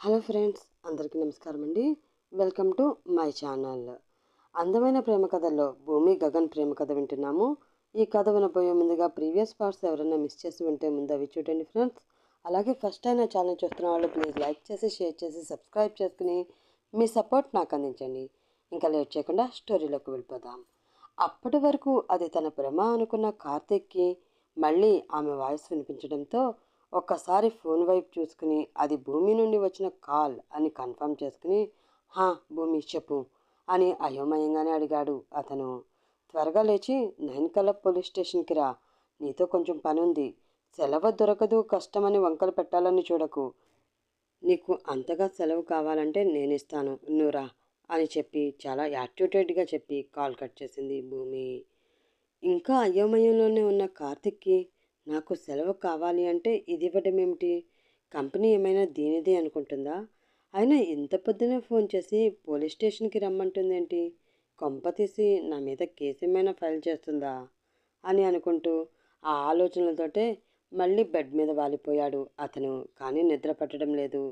Hello friends అందరికీ నమస్కారం అండి. Welcome to my channel. అందమైన ప్రేమ కథల్లో భూమి గగన్ ప్రేమ కథ వింటున్నాము. ఈ కథ వినబోయే ముందుగా ప్రీవియస్ పార్ట్స్ ఎవరైనా మిస్ చేసి ఉంటే ముందు అవి చూడండి ఫ్రెండ్స్. అలాగే ఫస్ట్ అయినా ఛానల్ చూస్తున్న వాళ్ళు ప్లీజ్ లైక్ చేసి షేర్ చేసి సబ్స్క్రైబ్ చేసుకుని మీ సపోర్ట్ నాకు అందించండి. ఇంకా లేట్ చేయకుండా స్టోరీలోకి వెళ్ళిపోదాం. అప్పటి వరకు అది తన ప్రేమ అనుకున్న కార్తీక్కి మళ్ళీ ఆమె వాయిస్ వినిపించడంతో ఒక్కసారి ఫోన్ వైపు చూసుకుని అది భూమి నుండి వచ్చిన కాల్ అని కన్ఫర్మ్ చేసుకుని హా భూమి చెప్పు అని అయోమయంగానే అడిగాడు అతను. త్వరగా లేచి నైన్ కల్లా పోలీస్ స్టేషన్కి రా. నీతో కొంచెం పని ఉంది. సెలవు దొరకదు కష్టమని వంకలు పెట్టాలని చూడకు. నీకు అంతగా సెలవు కావాలంటే నేను ఇస్తాను నువ్వురా అని చెప్పి చాలా యాటిట్యూటెడ్గా చెప్పి కాల్ కట్ చేసింది భూమి. ఇంకా అయోమయంలోనే ఉన్న కార్తిక్కి నాకు సెలవు కావాలి అంటే ఇది ఇవ్వడం ఏమిటి? కంపెనీ ఏమైనా దీనిదే అనుకుంటుందా? అయినా ఇంత పొద్దునే ఫోన్ చేసి పోలీస్ స్టేషన్కి రమ్మంటుందేంటి? కొంప తీసి నా మీద కేసు ఏమైనా ఫైల్ చేస్తుందా? అని అనుకుంటూ ఆ ఆలోచనలతోటే మళ్ళీ బెడ్ మీద వాలిపోయాడు అతను. కానీ నిద్ర పట్టడం లేదు.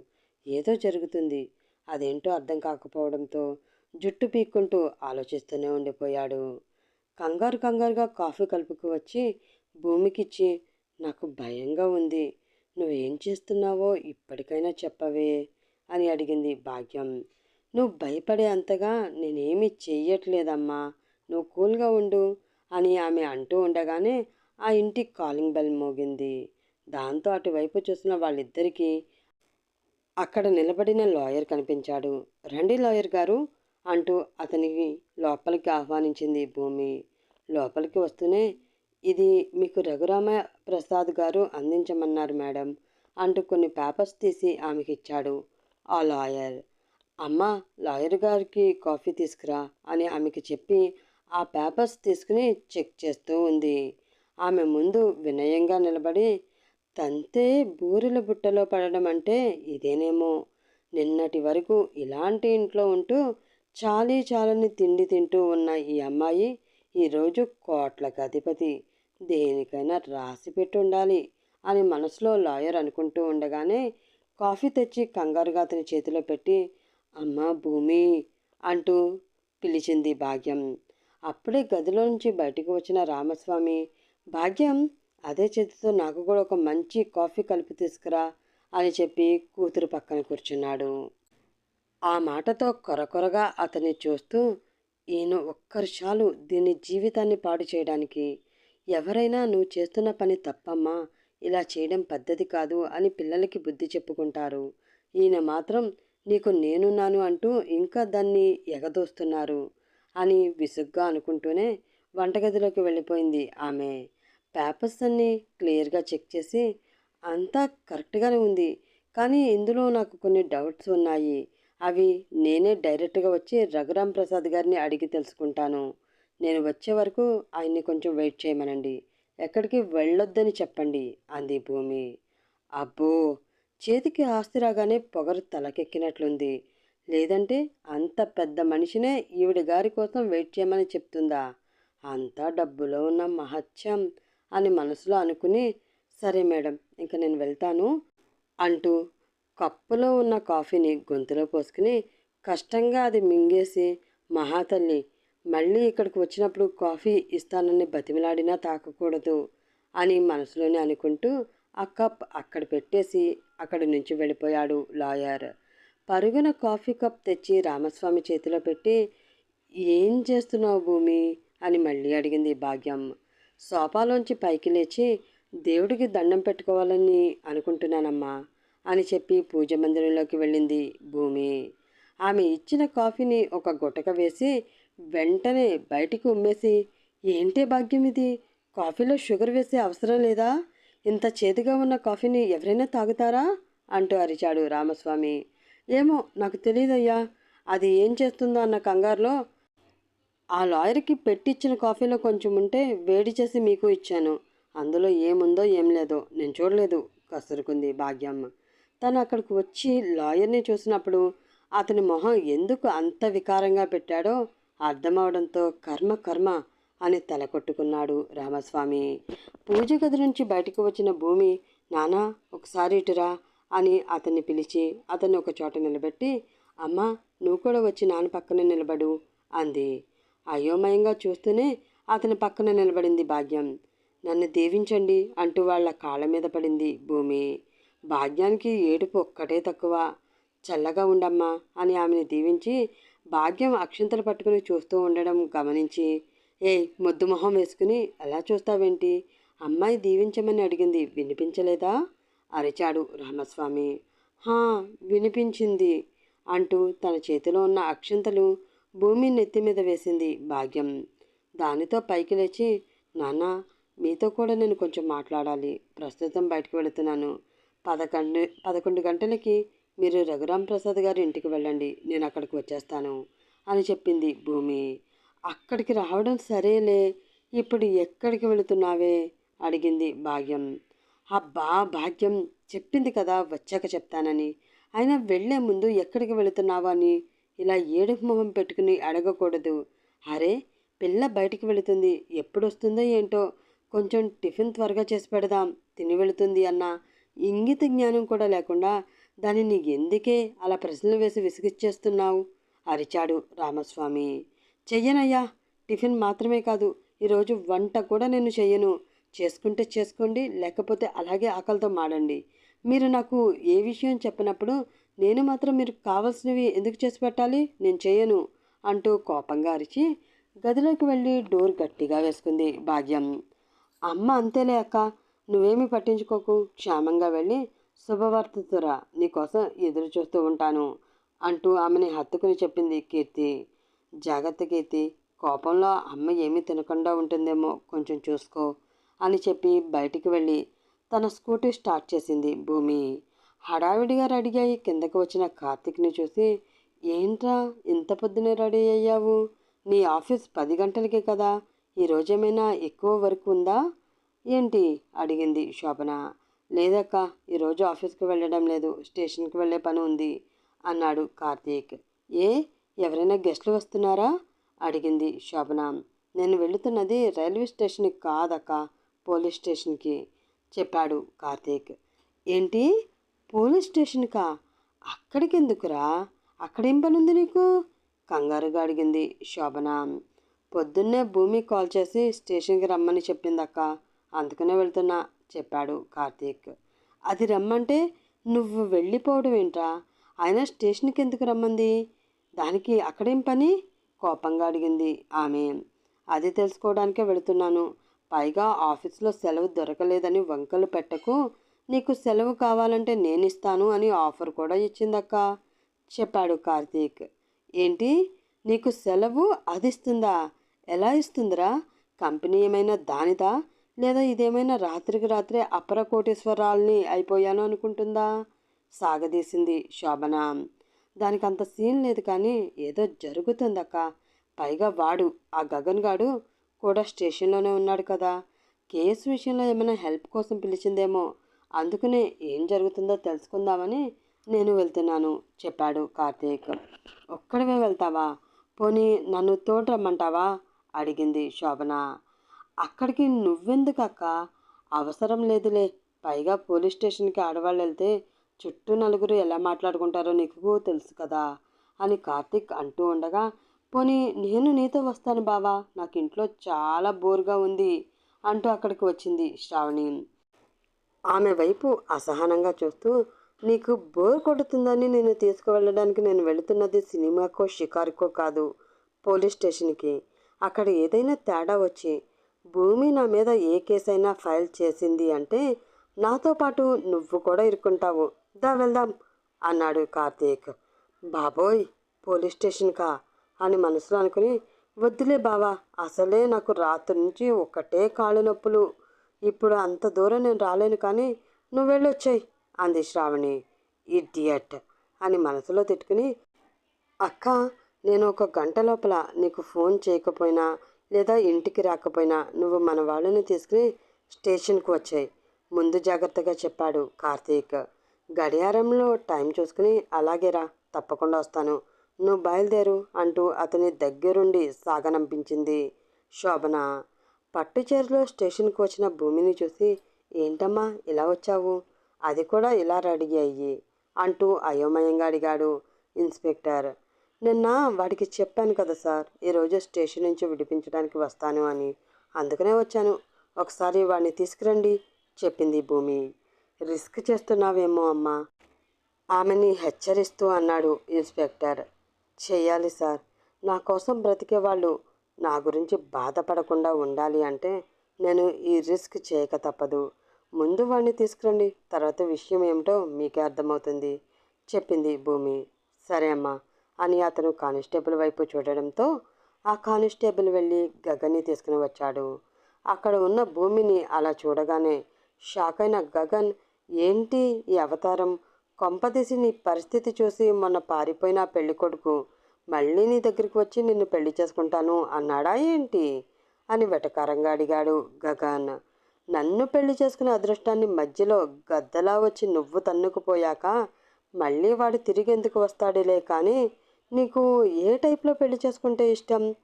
ఏదో జరుగుతుంది. అదేంటో అర్థం కాకపోవడంతో జుట్టు పీక్కుంటూ ఆలోచిస్తూనే ఉండిపోయాడు. కంగారు కంగారుగా కాఫీ కలుపుకు వచ్చి భూమికిచ్చి నాకు భయంగా ఉంది. నువ్వేం చేస్తున్నావో ఇప్పటికైనా చెప్పవే అని అడిగింది భాగ్యం. నువ్వు భయపడే అంతగా నేనేమీ చెయ్యట్లేదమ్మా. నువ్వు కూల్గా ఉండు అని ఆమె అంటూ ఉండగానే ఆ ఇంటి కాలింగ్ బెల్ మోగింది. దాంతో అటువైపు చూసిన వాళ్ళిద్దరికీ అక్కడ నిలబడిన లాయర్ కనిపించాడు. రండి లాయర్ గారు అంటూ అతనికి లోపలికి ఆహ్వానించింది భూమి. లోపలికి వస్తూనే ఇది మీకు రఘురామ ప్రసాద్ గారు అందించమన్నారు మేడం అంటూ కొన్ని పేపర్స్ తీసి ఆమెకి ఇచ్చాడు ఆ లాయర్ అమ్మ లాయర్ గారికి కాఫీ తీసుకురా అని ఆమెకి చెప్పి ఆ పేపర్స్ తీసుకుని చెక్ చేస్తూ ఉంది. ఆమె ముందు వినయంగా నిలబడి తంతే బూరెల బుట్టలో పడడం అంటే ఇదేనేమో. నిన్నటి వరకు ఇలాంటి ఇంట్లో ఉంటూ చాలీ చాలని తిండి తింటూ ఉన్న ఈ అమ్మాయి ఈరోజు కోట్లకు అధిపతి దేనికైనా రాసి పెట్టి ఉండాలి అని మనసులో లాయర్ అనుకుంటూ ఉండగానే కాఫీ తెచ్చి కంగారుగా అతని చేతిలో పెట్టి అమ్మ భూమి అంటూ పిలిచింది భాగ్యం. అప్పుడే గదిలో నుంచి బయటకు వచ్చిన రామస్వామి భాగ్యం అదే చేతితో నాకు కూడా ఒక మంచి కాఫీ కలిపి తీసుకురా అని చెప్పి కూతురు పక్కన కూర్చున్నాడు. ఆ మాటతో కొరకొరగా అతన్ని చూస్తూ ఈయన ఒక్కరు చాలు దీని జీవితాన్ని పాడు చేయడానికి ఎవరైనా నువ్వు చేస్తున్న పని తప్పమ్మా ఇలా చేయడం పద్ధతి కాదు అని పిల్లలకి బుద్ధి చెప్పుకుంటారు. ఈయన మాత్రం నీకు నేనున్నాను అంటూ ఇంకా దాన్ని ఎగదోస్తున్నారు అని విసుగ్గా అనుకుంటూనే వంటగదిలోకి వెళ్ళిపోయింది ఆమె. పేపర్స్ అన్నీ క్లియర్గా చెక్ చేసి అంతా కరెక్ట్గానే ఉంది కానీ ఇందులో నాకు కొన్ని డౌట్స్ ఉన్నాయి. అవి నేనే డైరెక్ట్గా వచ్చి రఘురాం ప్రసాద్ గారిని అడిగి తెలుసుకుంటాను. నేను వచ్చే వరకు ఆయన్ని కొంచెం వెయిట్ చేయమనండి. ఎక్కడికి వెళ్ళొద్దని చెప్పండి అంది భూమి. అబ్బో చేతికి ఆస్తి రాగానే పొగరు తలకెక్కినట్లుంది. లేదంటే అంత పెద్ద మనిషినే ఈవిడ గారి కోసం వెయిట్ చేయమని చెప్తుందా? అంతా డబ్బులో ఉన్న మహత్యం అని మనసులో అనుకుని సరే మేడం ఇంక నేను వెళ్తాను అంటూ కప్పులో ఉన్న కాఫీని గొంతులో పోసుకుని కష్టంగా అది మింగేసి మహాతల్లి మళ్ళీ ఇక్కడికి వచ్చినప్పుడు కాఫీ ఇస్తానని బతిమిలాడినా తాకకూడదు అని మనసులోనే అనుకుంటూ ఆ కప్ అక్కడ పెట్టేసి అక్కడి నుంచి వెళ్ళిపోయాడు లాయర్. పరుగున కాఫీ కప్ తెచ్చి రామస్వామి చేతిలో పెట్టి ఏం చేస్తున్నావు భూమి? అని మళ్ళీ అడిగింది భాగ్యం. సోఫాలోంచి పైకి లేచి దేవుడికి దండం పెట్టుకోవాలని అనుకుంటున్నానమ్మా అని చెప్పి పూజ మందిరంలోకి వెళ్ళింది భూమి. ఆమె ఇచ్చిన కాఫీని ఒక గుటక వేసి వెంటనే బయటికి ఉమ్మేసి ఏంటి భాగ్యం ఇది? కాఫీలో షుగర్ వేసే అవసరం లేదా? ఇంత చేదుగా ఉన్న కాఫీని ఎవరైనా తాగుతారా? అంటూ అరిచాడు రామస్వామి. ఏమో నాకు తెలియదయ్యా అది ఏం చేస్తుందో అన్న కంగారులో ఆ లాయర్కి పెట్టిచ్చిన కాఫీలో కొంచెం ఉంటే వేడి చేసి మీకు ఇచ్చాను. అందులో ఏముందో ఏం లేదో నేను చూడలేదు కసురుకుంది భాగ్యమ్మ. తను అక్కడికి వచ్చి లాయర్ని చూసినప్పుడు అతని మొహం ఎందుకు అంత వికారంగా పెట్టాడో అర్థమవడంతో కర్మ కర్మ అని తల కొట్టుకున్నాడు రామస్వామి. పూజ గది నుంచి బయటకు వచ్చిన భూమి నానా ఒకసారి ఇటురా అని అతన్ని పిలిచి అతన్ని ఒక చోట నిలబెట్టి అమ్మా నువ్వు కూడా వచ్చి నాన్న పక్కన నిలబడు అంది. అయోమయంగా చూస్తూనే అతని పక్కన నిలబడింది భాగ్యం. నన్ను దీవించండి అంటూ వాళ్ళ కాళ్ళ మీద పడింది భూమి. భాగ్యానికి ఏడుపు ఒక్కటే తక్కువ. చల్లగా ఉండమ్మా అని ఆమెను దీవించి భాగ్యం అక్షంతలు పట్టుకుని చూస్తూ ఉండడం గమనించి ఏయ్ ముద్దు మొహం వేసుకుని అలా చూస్తావేంటి? అమ్మాయి దీవించమని అడిగింది. వినిపించలేదా? అరిచాడు రామస్వామి. హా వినిపించింది అంటూ తన చేతిలో ఉన్న అక్షంతలు భూమి నెత్తి మీద వేసింది భాగ్యం. దానితో పైకి లేచి నాన్న మీతో కూడా నేను కొంచెం మాట్లాడాలి. ప్రస్తుతం బయటకు వెళుతున్నాను. పదకొండు పదకొండు గంటలకి మీరు రఘురాం ప్రసాద్ గారి ఇంటికి వెళ్ళండి నేను అక్కడికి వచ్చేస్తాను అని చెప్పింది భూమి. అక్కడికి రావడం సరేలే ఇప్పుడు ఎక్కడికి వెళుతున్నావే? అడిగింది భాగ్యం. అబ్బా భాగ్యం చెప్పింది కదా వచ్చాక చెప్తానని. అయినా వెళ్ళే ముందు ఎక్కడికి వెళుతున్నావా అని? ఇలా ఏడుపు మొహం పెట్టుకుని అడగకూడదు. అరే పిల్ల బయటికి వెళుతుంది ఎప్పుడు వస్తుందో ఏంటో కొంచెం టిఫిన్ త్వరగా చేసి పెడదాం తిని వెళుతుంది అన్న. ఇంగిత జ్ఞానం కూడా లేకుండా దానిని ఎందుకే అలా ప్రశ్నలు వేసి విసిగిచ్చేస్తున్నావు? అరిచాడు రామస్వామి. చెయ్యనయ్యా టిఫిన్ మాత్రమే కాదు ఈరోజు వంట కూడా నేను చెయ్యను. చేసుకుంటే చేసుకోండి లేకపోతే అలాగే ఆకలితో మాడండి. మీరు నాకు ఏ విషయం చెప్పినప్పుడు నేను మాత్రం మీరు కావాల్సినవి ఎందుకు చేసి పెట్టాలి? నేను చేయను అంటూ కోపంగా అరిచి గదిలోకి వెళ్ళి డోర్ గట్టిగా వేసుకుంది భాగ్యం. అమ్మ అంతేలే అక్క నువ్వేమీ పట్టించుకోకు. క్షేమంగా వెళ్ళి శుభవార్తతురా నీకోసం ఎదురు చూస్తూ ఉంటాను అంటూ ఆమెని హత్తుకుని చెప్పింది కీర్తి. జాగ్రత్త కీర్తి కోపంలో అమ్మ ఏమీ తినకుండా ఉంటుందేమో కొంచెం చూసుకో అని చెప్పి బయటికి వెళ్ళి తన స్కూటీ స్టార్ట్ చేసింది భూమి. హడావిడిగా రెడీ అయ్యి కిందకు వచ్చిన కార్తిక్ని చూసి ఏంట్రా ఇంత పొద్దునే రెడీ అయ్యావు? నీ ఆఫీస్ పది గంటలకే కదా? ఈరోజేమైనా ఎక్కువ వర్క్ ఉందా? ఏంటి? అడిగింది శోభన. లేదక్క ఈరోజు ఆఫీస్కి వెళ్ళడం లేదు స్టేషన్కి వెళ్ళే పని ఉంది అన్నాడు కార్తీక్. ఏ? ఎవరైనా గెస్ట్లు వస్తున్నారా? అడిగింది శోభన. నేను వెళుతున్నది రైల్వే స్టేషన్కి కాదక్క పోలీస్ స్టేషన్కి చెప్పాడు కార్తీక్. ఏంటి? పోలీస్ స్టేషన్కా? అక్కడికి ఎందుకురా అక్కడేం పని ఉంది నీకు? కంగారుగా అడిగింది శోభన. పొద్దున్నే భూమి కాల్ చేసి స్టేషన్కి రమ్మని చెప్పిందక్క అందుకనే వెళ్తున్నా చెప్పాడు కార్తీక్. అది రమ్మంటే నువ్వు వెళ్ళిపోవడం ఏంట్రా? ఆయన స్టేషన్కి ఎందుకు రమ్మంది? దానికి అక్కడేం పని? కోపంగా అడిగింది ఆమె. అది తెలుసుకోవడానికే వెళుతున్నాను. పైగా ఆఫీస్లో సెలవు దొరకలేదని వంకలు పెట్టకు. నీకు సెలవు కావాలంటే నేను ఇస్తాను అని ఆఫర్ కూడా ఇచ్చిందక్క చెప్పాడు కార్తీక్. ఏంటి? నీకు సెలవు అది ఇస్తుందా ఎలా ఇస్తుందిరా? కంపెనీ ఏమైనా దానిదా? లేదా ఇదేమైనా రాత్రికి రాత్రే అపర కోటేశ్వరాల్ని అయిపోయాను అనుకుంటుందా? సాగదీసింది శోభన. దానికి అంత సీన్ లేదు కానీ ఏదో జరుగుతుందక్క. పైగా వాడు ఆ గగన్ గాడు కూడా స్టేషన్లోనే ఉన్నాడు కదా. కేసు విషయంలో ఏమైనా హెల్ప్ కోసం పిలిచిందేమో. అందుకనే ఏం జరుగుతుందో తెలుసుకుందామని నేను వెళ్తున్నాను చెప్పాడు కార్తీక్. ఒక్కడివే వెళ్తావా? పోనీ నన్ను తోడు రమ్మంటావా? అడిగింది శోభన. అక్కడికి నువ్వెందుకు అక్క అవసరం లేదులే. పైగా పోలీస్ స్టేషన్కి ఆడవాళ్ళు వెళ్తే చుట్టూ నలుగురు ఎలా మాట్లాడుకుంటారో నీకు తెలుసు కదా అని కార్తిక్ అంటూ ఉండగా పోనీ నేను నీతో వస్తాను బావా నాకు ఇంట్లో చాలా బోర్గా ఉంది అంటూ అక్కడికి వచ్చింది శ్రావణి. ఆమె వైపు అసహనంగా చూస్తూ నీకు బోర్ కొడుతుందని నేను తీసుకువెళ్ళడానికి నేను వెళుతున్నది సినిమాకో షికారుకో కాదు పోలీస్ స్టేషన్కి. అక్కడ ఏదైనా తేడా వచ్చి భూమి నా మీద ఏ కేసైనా ఫైల్ చేసింది అంటే నాతో పాటు నువ్వు కూడా ఇరుక్కుంటావు. దా వెళ్దాం అన్నాడు కార్తీక్. బాబోయ్ పోలీస్ స్టేషన్కా అని మనసులో అనుకుని వద్దులే బావా అసలే నాకు రాత్రి నుంచి ఒకటే కాళ్ళు నొప్పులు. ఇప్పుడు అంత దూరం నేను రాలేను కానీ నువ్వు వెళ్ళొచ్చాయి అంది శ్రావణి. ఇడియట్ అని మనసులో తిట్టుకుని అక్క నేను ఒక గంట లోపల నీకు ఫోన్ చేయకపోయినా లేదా ఇంటికి రాకపోయినా నువ్వు మన వాళ్ళని తీసుకుని స్టేషన్కు వచ్చాయి. ముందు జాగ్రత్తగా చెప్పాడు కార్తీక్. గడియారంలో టైం చూసుకుని అలాగేరా తప్పకుండా వస్తాను. నువ్వు బయలుదేరు అంటూ అతని దగ్గరుండి సాగనంపించింది శోభన. పట్టుచేరులో స్టేషన్కి వచ్చిన భూమిని చూసి ఏంటమ్మా ఇలా వచ్చావు? అది కూడా ఇలా రెడీ అయ్యి అంటూ అయోమయంగా అడిగాడు ఇన్స్పెక్టర్. నిన్న వాడికి చెప్పాను కదా సార్ ఈరోజు స్టేషన్ నుంచి విడిపించడానికి వస్తాను అని. అందుకనే వచ్చాను. ఒకసారి వాడిని తీసుకురండి చెప్పింది భూమి. రిస్క్ చేస్తున్నావేమో అమ్మా ఆమెని హెచ్చరిస్తూ అన్నాడు ఇన్స్పెక్టర్. చేయాలి సార్ నా కోసం బ్రతికే వాళ్ళు నా గురించి బాధపడకుండా ఉండాలి అంటే నేను ఈ రిస్క్ చేయక తప్పదు. ముందు వాడిని తీసుకురండి తర్వాత విషయం ఏమిటో మీకే అర్థమవుతుంది చెప్పింది భూమి. సరే అమ్మా. అని అతను కానిస్టేబుల్ వైపు చూడడంతో ఆ కానిస్టేబుల్ వెళ్ళి గగన్ని తీసుకుని వచ్చాడు. అక్కడ ఉన్న భూమిని అలా చూడగానే షాక్ అయిన గగన్ ఏంటి ఈ అవతారం? కొంపదీసి నీ పరిస్థితి చూసి మొన్న పారిపోయిన పెళ్ళి కొడుకు మళ్ళీ నీ దగ్గరికి వచ్చి నిన్ను పెళ్ళి చేసుకుంటాను అన్నాడా ఏంటి? అని వెటకారంగా అడిగాడు గగన్. నన్ను పెళ్ళి చేసుకునే అదృష్టాన్ని మధ్యలో గద్దలా వచ్చి నువ్వు తన్నుకుపోయాక మళ్ళీ వాడు తిరిగి ఎందుకు వస్తాడులే కానీ నీకు ఏ టైప్లో పెళ్ళి చేసుకుంటే ఇష్టం?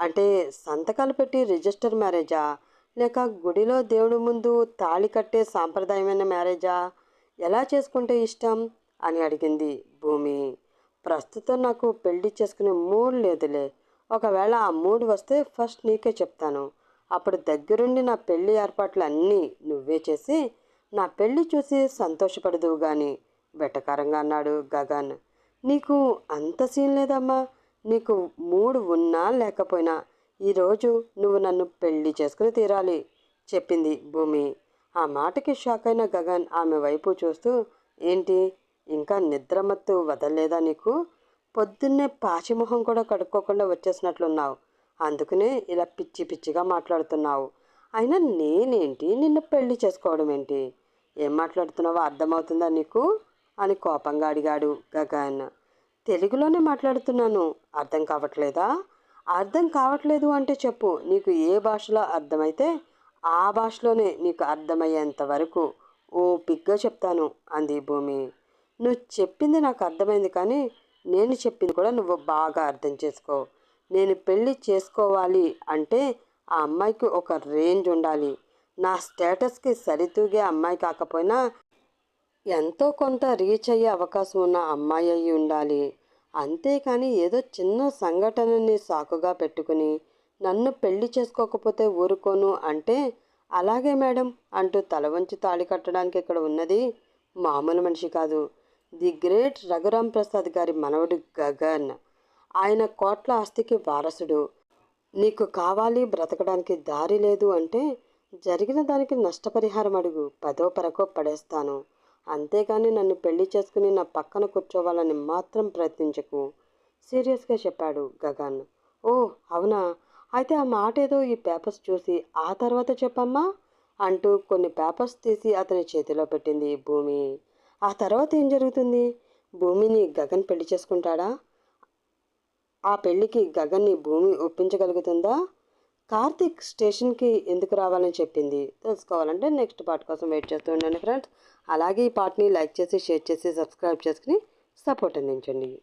అంటే సంతకాలు పెట్టి రిజిస్టర్ మ్యారేజా? లేక గుడిలో దేవుడి ముందు తాళి కట్టే సాంప్రదాయమైన మ్యారేజా? ఎలా చేసుకుంటే ఇష్టం? అని అడిగింది భూమి. ప్రస్తుతం నాకు పెళ్ళి చేసుకునే మూడ్ లేదులే. ఒకవేళ ఆ మూడ్ వస్తే ఫస్ట్ నీకే చెప్తాను. అప్పుడు దగ్గరుండి నా పెళ్ళి ఏర్పాట్లు అన్నీ నువ్వే చేసి నా పెళ్ళి చూసి సంతోషపడదువు గాని వెటకారంగా అన్నాడు గగన్. నీకు అంత సీన్ లేదమ్మా. నీకు మూడు ఉన్నా లేకపోయినా ఈరోజు నువ్వు నన్ను పెళ్ళి చేసుకుని తీరాలి చెప్పింది భూమి. ఆ మాటకి షాక్ అయిన గగన్ ఆమె వైపు చూస్తూ ఏంటి? ఇంకా నిద్రమత్తు వదలలేదా నీకు? పొద్దున్నే పాచిమొహం కూడా కడుక్కోకుండా వచ్చేసినట్లున్నావు. అందుకనే ఇలా పిచ్చి పిచ్చిగా మాట్లాడుతున్నావు. అయినా నేనేంటి నిన్ను పెళ్ళి చేసుకోవడం ఏంటి? ఏం మాట్లాడుతున్నావో అర్థమవుతుందా నీకు? అని కోపంగా అడిగాడు గగన్. తెలుగులోనే మాట్లాడుతున్నాను. అర్థం కావట్లేదా? అర్థం కావట్లేదు అంటే చెప్పు. నీకు ఏ భాషలో అర్థమైతే ఆ భాషలోనే నీకు అర్థమయ్యేంత వరకు ఓపిగ్గా చెప్తాను అంది భూమి. నువ్వు చెప్పింది నాకు అర్థమైంది కానీ నేను చెప్పింది కూడా నువ్వు బాగా అర్థం చేసుకో. నేను పెళ్ళి చేసుకోవాలి అంటే ఆ అమ్మాయికి ఒక రేంజ్ ఉండాలి. నా స్టేటస్కి సరితూగే అమ్మాయి కాకపోయినా ఎంతో కొంత రీచ్ అయ్యే అవకాశం ఉన్న అమ్మాయి అయి ఉండాలి. అంతేకాని ఏదో చిన్న సంఘటనని సాకుగా పెట్టుకుని నన్ను పెళ్ళి చేసుకోకపోతే ఊరుకోను అంటే అలాగే మేడం అంటూ తల వంచి తాళి కట్టడానికి ఇక్కడ ఉన్నది మామూలు మనిషి కాదు. ది గ్రేట్ రఘురాం ప్రసాద్ గారి మనవడు గగన్. ఆయన కోట్ల ఆస్తికి వారసుడు. నీకు కావాలి బ్రతకడానికి దారి లేదు అంటే జరిగిన దానికి నష్టపరిహారం అడుగు. పదో పరకో పడేస్తాను. అంతేగాని నన్ను పెళ్ళి చేసుకుని నా పక్కన కూర్చోవాలని మాత్రం ప్రయత్నించకు సీరియస్గా చెప్పాడు గగన్. ఓ అవునా? అయితే ఆ మాట ఏదో ఈ పేపర్స్ చూసి ఆ తర్వాత చెప్పమ్మా? అంటూ కొన్ని పేపర్స్ తీసి అతని చేతిలో పెట్టింది భూమి. ఆ తర్వాత ఏం జరుగుతుంది? భూమిని గగన్ పెళ్ళి చేసుకుంటాడా? ఆ పెళ్ళికి గగన్ని భూమి ఒప్పించగలుగుతుందా? కార్తిక్ స్టేషన్కి ఎందుకు రావాలని చెప్పింది? తెలుసుకోవాలంటే నెక్స్ట్ పార్ట్ కోసం వెయిట్ చేస్తూ ఉండండి ఫ్రెండ్స్. అలాగే ఈ పాటని లైక్ చేసి షేర్ చేసి సబ్స్క్రైబ్ చేసుకుని సపోర్ట్ అందించండి.